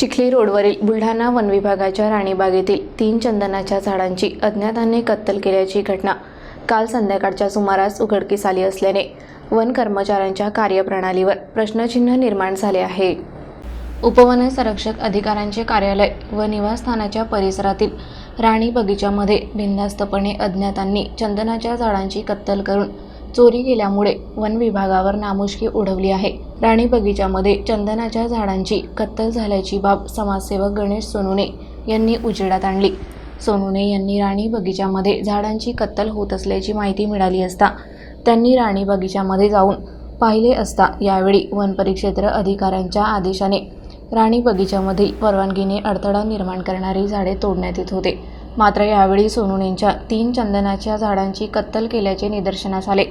चिखली रोडवरील बुलढाणा वन विभागाच्या राणीबागेतील तीन चंदनाच्या झाडांची अज्ञातांनी कत्तल केल्याची घटना काल संध्याकाळच्या सुमारास उघडकीस आली असल्याने वन कर्मचाऱ्यांच्या कार्यप्रणालीवर प्रश्नचिन्ह निर्माण झाले आहे. उपवन संरक्षक अधिकाऱ्यांचे कार्यालय व निवासस्थानाच्या परिसरातील राणी बगीच्यामध्ये बिनधास्तपणे अज्ञातांनी चंदनाच्या झाडांची कत्तल करून चोरी केल्यामुळे वन विभागावर नामुष्की उडवली आहे. राणी बगीच्यामध्ये चंदनाच्या झाडांची कत्तल झाल्याची बाब समाजसेवक गणेश सोनुने यांनी उजेडात आणली. सोनुने यांनी राणी बगीच्यामध्ये झाडांची कत्तल होत असल्याची माहिती मिळाली असता त्यांनी राणी बगीच्यामध्ये जाऊन पाहिले असता यावेळी वन परिक्षेत्र अधिकाऱ्यांच्या आदेशाने राणी बगीच्यामध्ये परवानगीने अडथळा निर्माण करणारी झाडे तोडण्यात येत होते. मात्र यावेळी सोनुनेंच्या तीन चंदनाच्या झाडांची कत्तल केल्याचे निदर्शनास आले.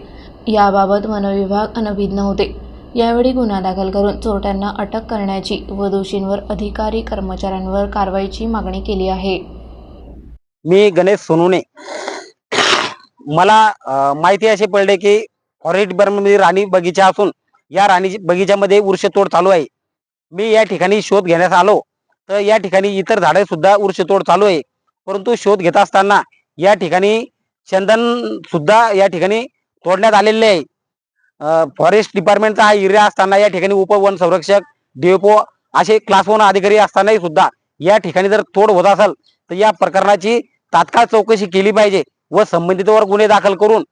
याबाबत वनविभाग अनभिज्ञ होते. यावेळी गुन्हा दाखल करून चोरट्यांना अटक करण्याची व दोषींवर अधिकारी कर्मचाऱ्यांवर कारवाईची मागणी केली आहे. मी गणेश सोनुने. मला माहिती असे पडले की फॉरेस्ट डिपार्टमेंटमध्ये राणी बगीचा असून या राणी बगीच्यामध्ये वृक्षतोड चालू आहे. मी या ठिकाणी शोध घेण्यास आलो. तर या ठिकाणी इतर झाडे सुद्धा वृक्षतोड चालू आहे. परंतु शोध घेत असताना या ठिकाणी चंदन सुद्धा या ठिकाणी तोडण्यात आलेले आहे. फॉरेस्ट डिपार्टमेंटचा हा एरिया असताना या ठिकाणी उपवन संरक्षक डेपो असे क्लास वन अधिकारी असतानाही सुद्धा या ठिकाणी जर तोड होत असेल तर या प्रकरणाची तात्काळ चौकशी केली पाहिजे व संबंधितवर गुन्हे दाखल करून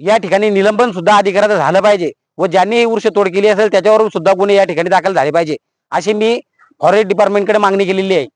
या ठिकाणी निलंबन सुद्धा अधिकाऱ्याचं झालं पाहिजे व ज्यांनी ही वृक्ष तोड केली असेल त्याच्यावर सुद्धा गुन्हे या ठिकाणी दाखल झाले पाहिजे अशी मी फॉरेस्ट डिपार्टमेंटकडे मागणी केलेली आहे.